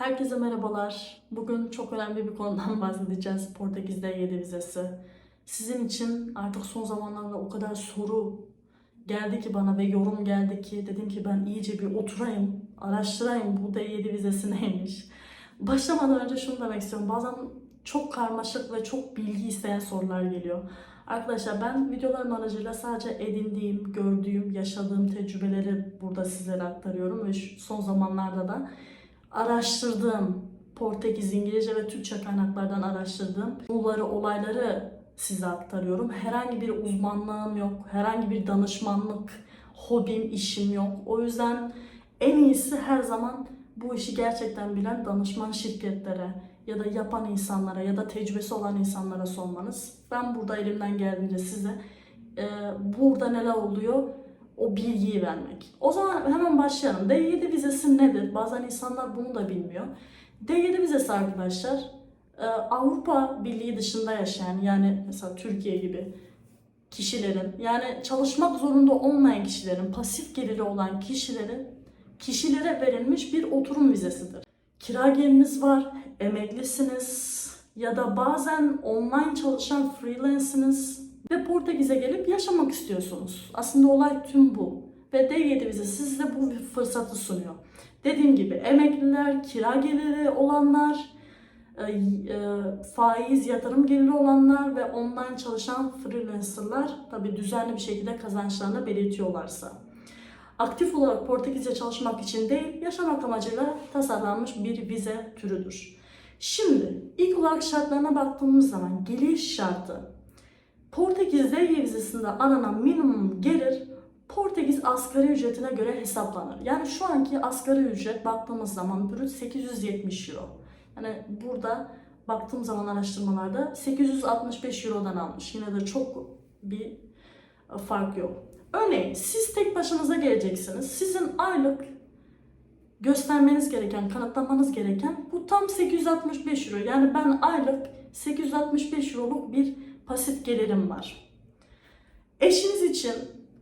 Herkese merhabalar. Bugün çok önemli bir konudan bahsedeceğiz. Portekiz'de 7 vizesi. Sizin için artık son zamanlarda o kadar soru geldi ki bana ve yorum geldi ki dedim ki ben iyice bir oturayım, araştırayım bu D7 vizesi neymiş. Başlamadan önce şunu demek istiyorum. Bazen çok karmaşık ve çok bilgi isteyen sorular geliyor. Arkadaşlar ben videolarım aracıyla sadece edindiğim, gördüğüm, yaşadığım tecrübeleri burada sizlere aktarıyorum ve son zamanlarda da araştırdığım Portekiz, İngilizce ve Türkçe kaynaklardan araştırdığım bunları, olayları size aktarıyorum. Herhangi bir uzmanlığım yok, herhangi bir danışmanlık, hobim, işim yok. O yüzden en iyisi her zaman bu işi gerçekten bilen danışman şirketlere ya da yapan insanlara ya da tecrübesi olan insanlara sormanız. Ben burada elimden geldiğince size e, burada neler oluyor o bilgiyi vermek. O zaman hemen başlayalım. D7 vizesi nedir? Bazen insanlar bunu da bilmiyor. D7 vizesi arkadaşlar e, Avrupa Birliği dışında yaşayan yani mesela Türkiye gibi kişilerin yani çalışmak zorunda olmayan kişilerin pasif geliri olan kişilerin kişilere verilmiş bir oturum vizesidir. Kira geliriniz var, emeklisiniz ya da bazen online çalışan freelance'iniz ve Portekiz'e gelip yaşamak istiyorsunuz. Aslında olay tüm bu. Ve D7 vize size bu fırsatı sunuyor. Dediğim gibi emekliler, kira geliri olanlar, e, e, faiz yatırım geliri olanlar ve online çalışan freelancerlar tabi düzenli bir şekilde kazançlarını belirtiyorlarsa. Aktif olarak Portekizce çalışmak için değil, yaşamak amacıyla tasarlanmış bir vize türüdür. Şimdi ilk olarak şartlarına baktığımız zaman geliş şartı Portekiz D vizesinde aranan minimum gelir Portekiz asgari ücretine göre hesaplanır. Yani şu anki asgari ücret baktığımız zaman brüt 870 euro. Yani burada baktığım zaman araştırmalarda 865 Euro'dan almış. Yine de çok bir fark yok. Örneğin siz tek başınıza geleceksiniz. Sizin aylık göstermeniz gereken, kanıtlamanız gereken bu tam 865 euro. Yani ben aylık 865 euroluk bir pasif gelirim var. Eşiniz için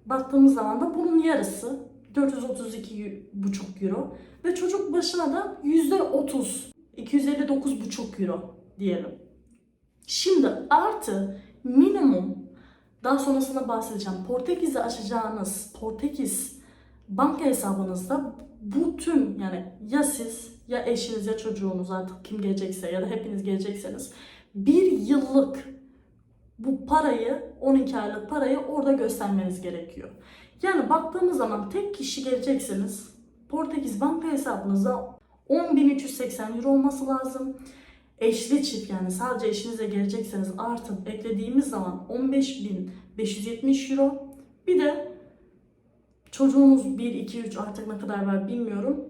baktığımız zaman da bunun yarısı 432,5 euro ve çocuk başına da %30 259,5 euro diyelim. Şimdi artı minimum daha sonrasında bahsedeceğim. Portekiz'de açacağınız Portekiz banka hesabınızda bu tüm yani ya siz ya eşiniz ya çocuğunuz artık kim gelecekse ya da hepiniz gelecekseniz bir yıllık bu parayı 12 aylık parayı orada göstermeniz gerekiyor. Yani baktığımız zaman tek kişi gelecekseniz Portekiz banka hesabınızda 10.380 euro olması lazım. Eşli çift yani sadece eşinizle gelecekseniz artı eklediğimiz zaman 15.570 euro. Bir de çocuğunuz 1, 2, 3 artık ne kadar var bilmiyorum.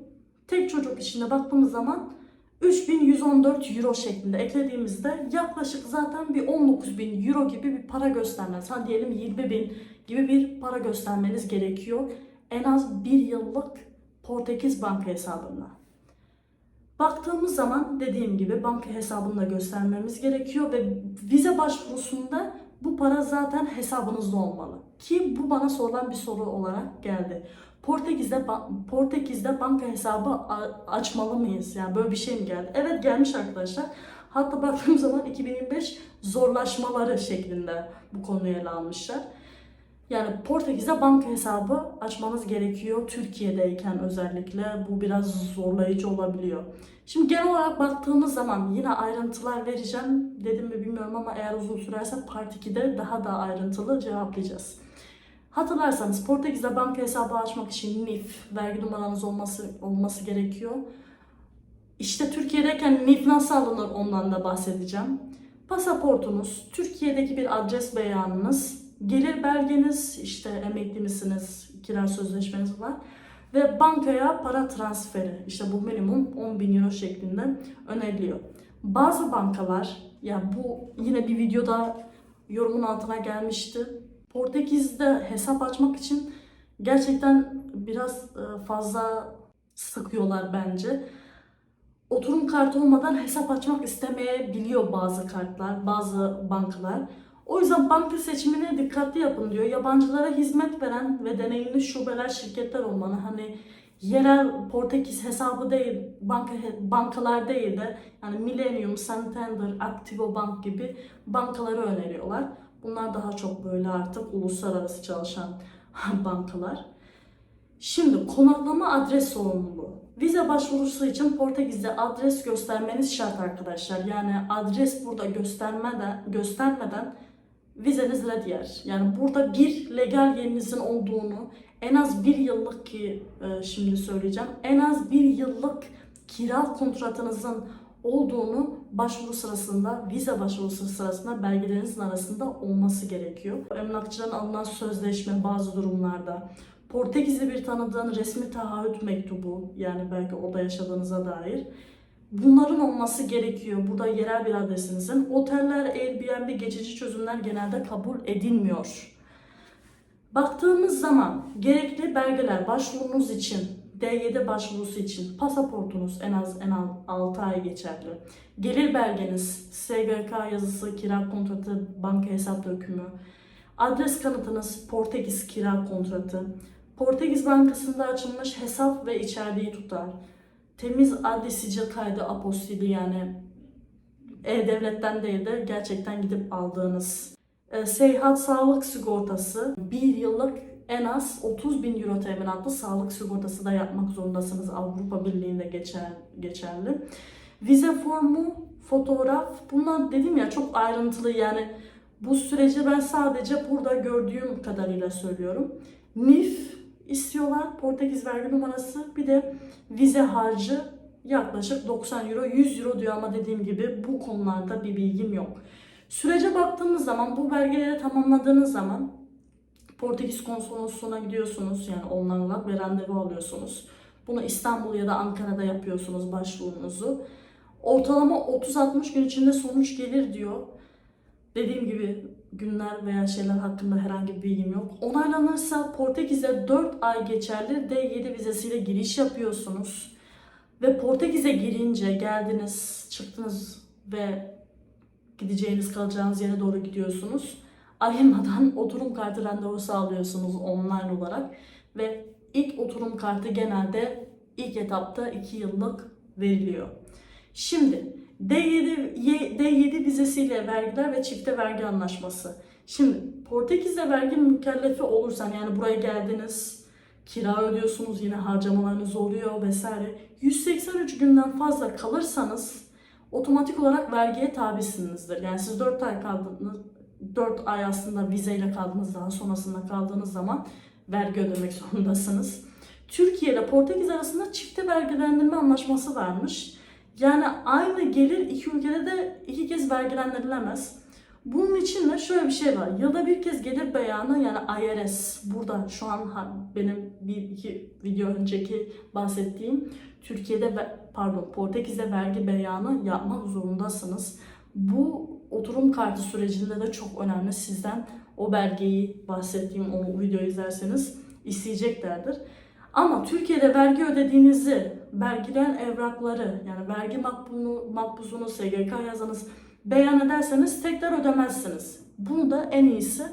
Tek çocuk içinde baktığımız zaman 3114 euro şeklinde eklediğimizde yaklaşık zaten bir 19.000 euro gibi bir para göstermeniz. Hadi diyelim 20.000 gibi bir para göstermeniz gerekiyor. En az bir yıllık Portekiz banka hesabında. Baktığımız zaman dediğim gibi banka hesabını da göstermemiz gerekiyor ve vize başvurusunda bu para zaten hesabınızda olmalı. Ki bu bana sorulan bir soru olarak geldi. Portekiz'de Portekiz'de banka hesabı açmalı mıyız? Yani böyle bir şey mi geldi? Evet gelmiş arkadaşlar. Hatta baktığım zaman 2025 zorlaşmaları şeklinde bu konuyu ele almışlar. Yani Portekiz'de banka hesabı açmanız gerekiyor. Türkiye'deyken özellikle bu biraz zorlayıcı olabiliyor. Şimdi genel olarak baktığımız zaman yine ayrıntılar vereceğim. Dedim mi bilmiyorum ama eğer uzun sürerse Part 2'de daha da ayrıntılı cevaplayacağız. Hatırlarsanız Portekiz'de banka hesabı açmak için NIF, vergi numaranız olması olması gerekiyor. İşte Türkiye'deyken NIF nasıl alınır ondan da bahsedeceğim. Pasaportunuz, Türkiye'deki bir adres beyanınız, gelir belgeniz, işte emekli misiniz, kira sözleşmeniz var ve bankaya para transferi, işte bu minimum 10 bin euro şeklinde öneriliyor. Bazı bankalar, ya bu yine bir videoda yorumun altına gelmişti. Portekiz'de hesap açmak için gerçekten biraz e, fazla sıkıyorlar bence. Oturum kartı olmadan hesap açmak istemeyebiliyor bazı kartlar, bazı bankalar. O yüzden banka seçimine dikkatli yapın diyor. Yabancılara hizmet veren ve deneyimli şubeler, şirketler olmalı. Hani yerel Portekiz hesabı değil, banka bankalar değil de yani Millennium, Santander, Activo Bank gibi bankaları öneriyorlar. Bunlar daha çok böyle artık uluslararası çalışan bankalar. Şimdi konaklama adres sorumluluğu. Vize başvurusu için Portekiz'de adres göstermeniz şart arkadaşlar. Yani adres burada göstermeden göstermeden vizeniz red. Yani burada bir legal yerinizin olduğunu, en az bir yıllık ki e, şimdi söyleyeceğim, en az bir yıllık kira kontratınızın olduğunu başvuru sırasında, vize başvurusu sırasında belgelerinizin arasında olması gerekiyor. Emlakçıdan alınan sözleşme bazı durumlarda, Portekizli bir tanıdığın resmi taahhüt mektubu, yani belki orada yaşadığınıza dair, Bunların olması gerekiyor. Burada yerel bir adresinizin. Oteller, Airbnb, geçici çözümler genelde kabul edilmiyor. Baktığımız zaman gerekli belgeler başvurunuz için, D7 başvurusu için pasaportunuz en az en az 6 ay geçerli. Gelir belgeniz, SGK yazısı, kira kontratı, banka hesap dökümü, adres kanıtınız, Portekiz kira kontratı, Portekiz Bankası'nda açılmış hesap ve içerdiği tutar, temiz adli sicil kaydı apostili yani e-devletten değil de gerçekten gidip aldığınız. E, seyahat sağlık sigortası bir yıllık en az 30 bin euro teminatlı sağlık sigortası da yapmak zorundasınız Avrupa Birliği'nde geçer, geçerli. Vize formu, fotoğraf bunlar dedim ya çok ayrıntılı yani bu süreci ben sadece burada gördüğüm kadarıyla söylüyorum. NIF istiyorlar Portekiz vergi numarası bir de vize harcı yaklaşık 90 euro 100 euro diyor ama dediğim gibi bu konularda bir bilgim yok. Sürece baktığımız zaman bu belgeleri tamamladığınız zaman Portekiz konsolosluğuna gidiyorsunuz yani onlarla ve randevu alıyorsunuz. Bunu İstanbul ya da Ankara'da yapıyorsunuz başvurunuzu. Ortalama 30-60 gün içinde sonuç gelir diyor. Dediğim gibi günler veya şeyler hakkında herhangi bir bilgim yok. Onaylanırsa Portekiz'e 4 ay geçerli D7 vizesiyle giriş yapıyorsunuz. Ve Portekiz'e girince geldiniz, çıktınız ve gideceğiniz kalacağınız yere doğru gidiyorsunuz. Ayırmadan oturum kartı randevusu alıyorsunuz online olarak ve ilk oturum kartı genelde ilk etapta 2 yıllık veriliyor. Şimdi D7, D7 vizesiyle vergiler ve çifte vergi anlaşması. Şimdi Portekiz'de vergi mükellefi olursan yani buraya geldiniz, kira ödüyorsunuz yine harcamalarınız oluyor vesaire. 183 günden fazla kalırsanız otomatik olarak vergiye tabisinizdir. Yani siz 4 ay kaldınız, 4 ay aslında vizeyle kaldınız daha sonrasında kaldığınız zaman vergi ödemek zorundasınız. Türkiye ile Portekiz arasında çifte vergilendirme anlaşması varmış. Yani aynı gelir iki ülkede de iki kez vergilendirilemez. Bunun için de şöyle bir şey var. Yılda bir kez gelir beyanı yani IRS burada şu an benim bir iki video önceki bahsettiğim Türkiye'de pardon Portekiz'de vergi beyanı yapmak zorundasınız. Bu oturum kartı sürecinde de çok önemli. Sizden o belgeyi bahsettiğim o videoyu izlerseniz isteyeceklerdir. Ama Türkiye'de vergi ödediğinizi belgeleyen evrakları yani vergi makbunu, makbuzunu, SGK yazınız beyan ederseniz tekrar ödemezsiniz. Bunu da en iyisi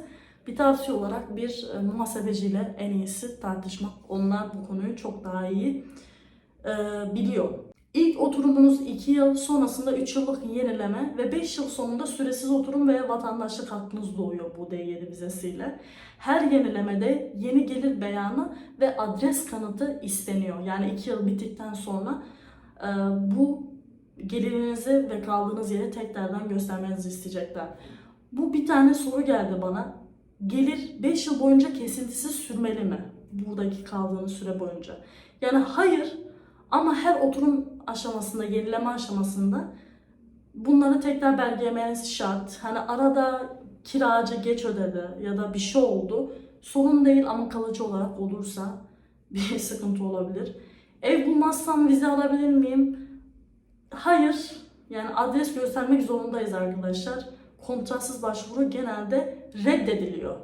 bir tavsiye olarak bir e, muhasebeciyle en iyisi tartışmak. Onlar bu konuyu çok daha iyi e, biliyor. İlk oturumunuz 2 yıl, sonrasında 3 yıllık yenileme ve 5 yıl sonunda süresiz oturum veya vatandaşlık hakkınız doğuyor bu D7 vizesiyle. Her yenilemede yeni gelir beyanı ve adres kanıtı isteniyor. Yani 2 yıl bittikten sonra e, bu gelirinizi ve kaldığınız yeri tekrardan göstermenizi isteyecekler. Bu bir tane soru geldi bana. Gelir 5 yıl boyunca kesintisiz sürmeli mi? Buradaki kaldığınız süre boyunca. Yani hayır ama her oturum aşamasında, yenileme aşamasında bunları tekrar belgelemeniz şart. Hani arada kiracı geç ödedi ya da bir şey oldu. Sorun değil ama kalıcı olarak olursa bir sıkıntı olabilir. Ev bulmazsam vize alabilir miyim? Hayır. Yani adres göstermek zorundayız arkadaşlar. Kontratsız başvuru genelde reddediliyor.